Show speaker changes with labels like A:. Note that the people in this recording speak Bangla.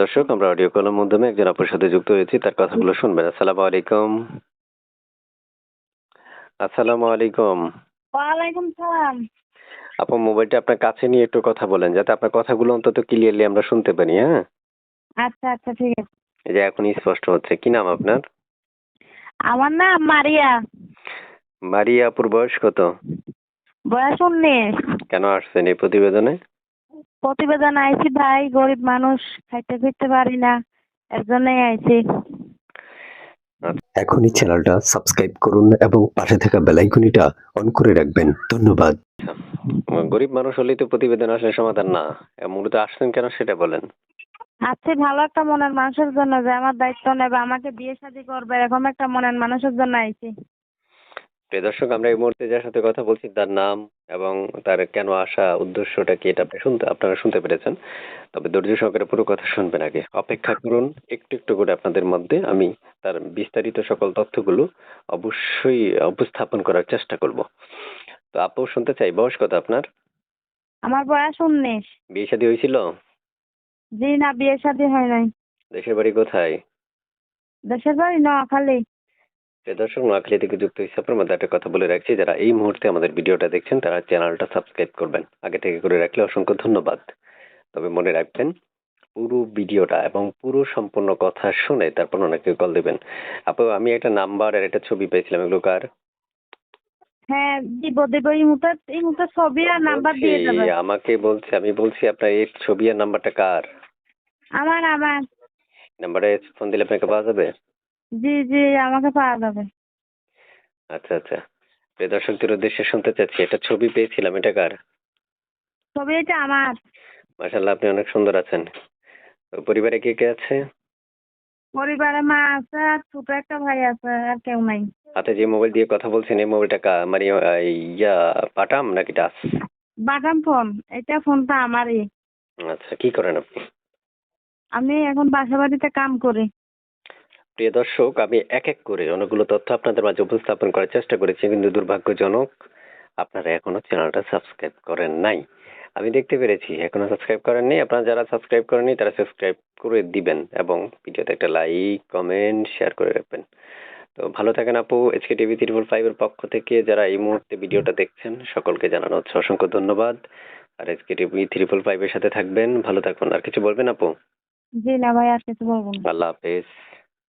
A: দর্শক আমরা অডিও কলের মাধ্যমে একজন আপুর সাথে যুক্ত হয়েছি। তার কথাগুলো শুনবেন। আসসালামু আলাইকুম। আসসালামু আলাইকুম।
B: ওয়ালাইকুম সালাম।
A: আপু মোবাইলটা আপনার কাছে নিয়ে একটু কথা বলেন যাতে আপনার কথাগুলো অন্তত ক্লিয়ারলি আমরা শুনতে পারি হ্যাঁ?
B: আচ্ছা আচ্ছা ঠিক আছে।
A: এই যে এখন স্পষ্ট হচ্ছে। কি নাম আপনার?
B: আমার নাম মারিয়া।
A: মারিয়া আপুর বয়স কত?
B: বয়স উনিশ।
A: কেন আসছেন এই প্রতিবেদনে?
B: প্রতিবেদন আইছি ভাই গরিব মানুষ খাইতে ফিরতে পারি না এর জন্যই আইছি।
C: এখনই চ্যানেলটা সাবস্ক্রাইব করুন এবং পাশে থাকা বেল আইকনটা অন করে রাখবেন। ধন্যবাদ।
A: গরিব মানুষ হলেই তো প্রতিবেদন আসলে সমাধান না মূলত আসছেন কেন সেটা বলেন।
B: আছি ভালো একটা মনের মানুষের জন্য যে আমার দায়িত্ব নেবে আমাকে বিয়ে শাদী করবে এরকম একটা মনের মানুষের জন্য আইছি।
A: প্রিয় দর্শক আমরা এই মুহূর্তে যার সাথে কথা বলছি তার নাম এবং তার কেন আসা উদ্দেশ্যটা কি এটা আপনি শুনতে আপনারা শুনতে পেরেছেন। তবে ধৈর্য সহকারে পুরো কথা শুনবেন আগে। অপেক্ষা করুন একটু একটু করে আপনাদের মধ্যে আমি তার বিস্তারিত সকল তথ্যগুলো অবশ্যই উপস্থাপন করার চেষ্টা করব। তো আপু শুনতে চাই বয়স কত আপনার?
B: আমার বয়স উনিশ।
A: বিয়ে শাদী হয়েছিল?
B: জি না বিয়ে শাদী হয় নাই।
A: দেশের বাড়ি কোথায়?
B: দেশের বাড়ি নোয়াখালী।
A: দর্শক নোয়াখালী থেকে যুক্ত হয়েছে আপনার মধ্যে একটা কথা বলে রাখছি। যারা এই মুহূর্তে আমাদের ভিডিওটা দেখছেন তারা চ্যানেলটা সাবস্ক্রাইব করবেন। আগে থেকে করে রাখলে অসংখ্য ধন্যবাদ। তবে মনে রাখবেন পুরো ভিডিওটা এবং পুরো সম্পূর্ণ কথা শুনে তারপর ওনাকে কল দেবেন। আপু আমি একটা নাম্বার আর একটা ছবি পেয়েছিলাম এগুলো কার?
B: হ্যাঁ দিব দিব এই মুহূর্তে এই মুহূর্তে ছবি আর নাম্বার দিয়ে
A: বলছি,
B: দেবে
A: আমাকে বলছে আমি বলছি আপনার এই ছবি আর নাম্বারটা কার?
B: আমার আমার।
A: নাম্বারে ফোন দিলে আপনাকে পাওয়া যাবে?
B: জি জি আমাকে পাওয়া যাবে।
A: আচ্ছা আচ্ছা। প্রিয় দর্শকদের উদ্দেশ্যে শুনতে চাচ্ছি একটা ছবি পেয়েছিলাম এটা কার?
B: ছবি এটা আমার।
A: মাশাল্লাহ আপনি অনেক সুন্দর আছেন। তো পরিবারে কে কে আছে?
B: পরিবারে মা আছে আর ছোট একটা ভাই আছে আর কেউ নাই।
A: হাতে যে মোবাইল দিয়ে কথা বলছেন এই মোবাইলটা কা মানে ইয়া পাটাম নাকি টাচ
B: বাটাম ফোন এটা ফোনটা আমারই।
A: আচ্ছা কি করেন আপনি?
B: আমি এখন বাসা বাড়িতে কাম করি।
A: প্রিয় দর্শক আমি এক এক করে অনেকগুলো তথ্য আপনাদের মাঝে উপস্থাপন করার চেষ্টা করেছি কিন্তু দুর্ভাগ্যজনক আপনারা এখনও চ্যানেলটা সাবস্ক্রাইব করেন নাই। আমি দেখতে পেরেছি এখনও সাবস্ক্রাইব করেননি আপনারা যারা সাবস্ক্রাইব করেননি তারা সাবস্ক্রাইব করে দিবেন এবং ভিডিওতে একটা লাইক কমেন্ট শেয়ার করে রাখবেন। তো ভালো থাকেন আপু এসকে টিভি ত্রিপুল ফাইভের পক্ষ থেকে যারা এই মুহূর্তে ভিডিওটা দেখছেন সকলকে জানানো হচ্ছে অসংখ্য ধন্যবাদ। আর এসকে টিভি ত্রিপুল ফাইভের সাথে থাকবেন ভালো থাকুন। আর কিছু বলবেন আপু?
B: জি না ভাই আর কিছু বলব না।
A: আল্লাহ হাফেজ।